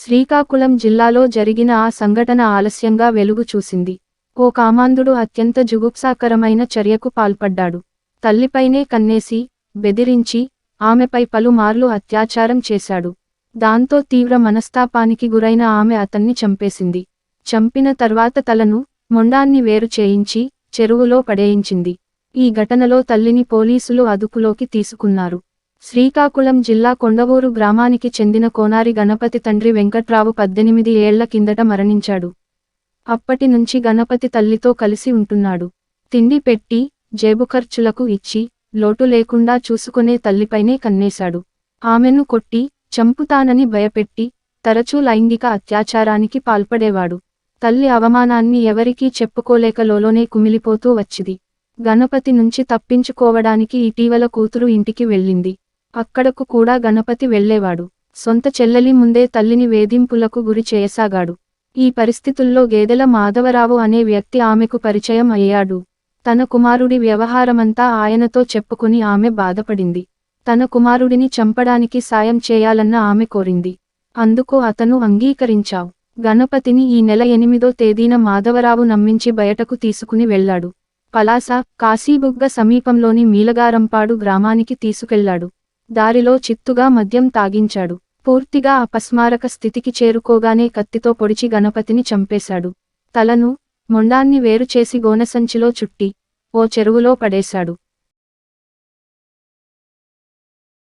శ్రీకాకుళం జిల్లాలో జరిగిన ఆ సంఘటన ఆలస్యంగా వెలుగు చూసింది. ఓ కామాంధుడు అత్యంత జుగుప్సాకరమైన చర్యకు పాల్పడ్డాడు. తల్లిపైనే కన్నేసి బెదిరించి ఆమెపై పలుమార్లు అత్యాచారం చేశాడు. దాంతో తీవ్ర మనస్తాపానికి గురైన ఆమె అతన్ని చంపేసింది. చంపిన తర్వాత తలను మొండాన్ని వేరు చేయించి చెరువులో పడేయించింది. ఈ ఘటనలో తల్లిని పోలీసులు అదుపులోకి తీసుకున్నారు. శ్రీకాకుళం జిల్లా కొండవూరు గ్రామానికి చెందిన కోనారి గణపతి తండ్రి వెంకట్రావు పద్దెనిమిది ఏళ్ళ కిందట మరణించాడు. అప్పటి నుంచి గణపతి తల్లితో కలిసి ఉంటున్నాడు. తిండి పెట్టి జేబు ఖర్చులకు ఇచ్చి లోటు లేకుండా చూసుకునే తల్లిపైనే కన్నేశాడు. ఆమెను కొట్టి చంపుతానని భయపెట్టి తరచూ లైంగిక అత్యాచారానికి పాల్పడేవాడు. తల్లి అవమానాన్ని ఎవరికీ చెప్పుకోలేక లోలోనే కుమిలిపోతూ వచ్చింది. గణపతి నుంచి తప్పించుకోవడానికి ఇటీవల కూతురు ఇంటికి వెళ్ళింది. అక్కడకు కూడా గణపతి వెళ్ళేవాడు. సొంత చెల్లెలి ముందే తల్లిని వేధింపులకు గురి చేయసాగాడు. ఈ పరిస్థితుల్లో గేదెల మాధవరావు అనే వ్యక్తి ఆమెకు పరిచయం అయ్యాడు. తన కుమారుడి వ్యవహారమంతా ఆయనతో చెప్పుకుని ఆమె బాధపడింది. తన కుమారుడిని చంపడానికి సాయం చేయాలన్న ఆమె కోరింది. అందుకు అతను అంగీకరించావు. గణపతిని ఈ నెల ఎనిమిదో తేదీన మాధవరావు నమ్మించి బయటకు తీసుకుని వెళ్ళాడు. పలాస కాశీబుగ్గ సమీపంలోని మీలగారంపాడు గ్రామానికి తీసుకెళ్ళాడు. దారిలో చిత్తుగా మద్యం తాగించాడు. పూర్తిగా అపస్మారక స్థితికి చేరుకోగానే కత్తితో పొడిచి గణపతిని చంపేశాడు. తలను మొండాన్ని వేరుచేసి గోనసంచిలో గోనెసంచిలో చుట్టి ఓ చెరువులో పడేశాడు.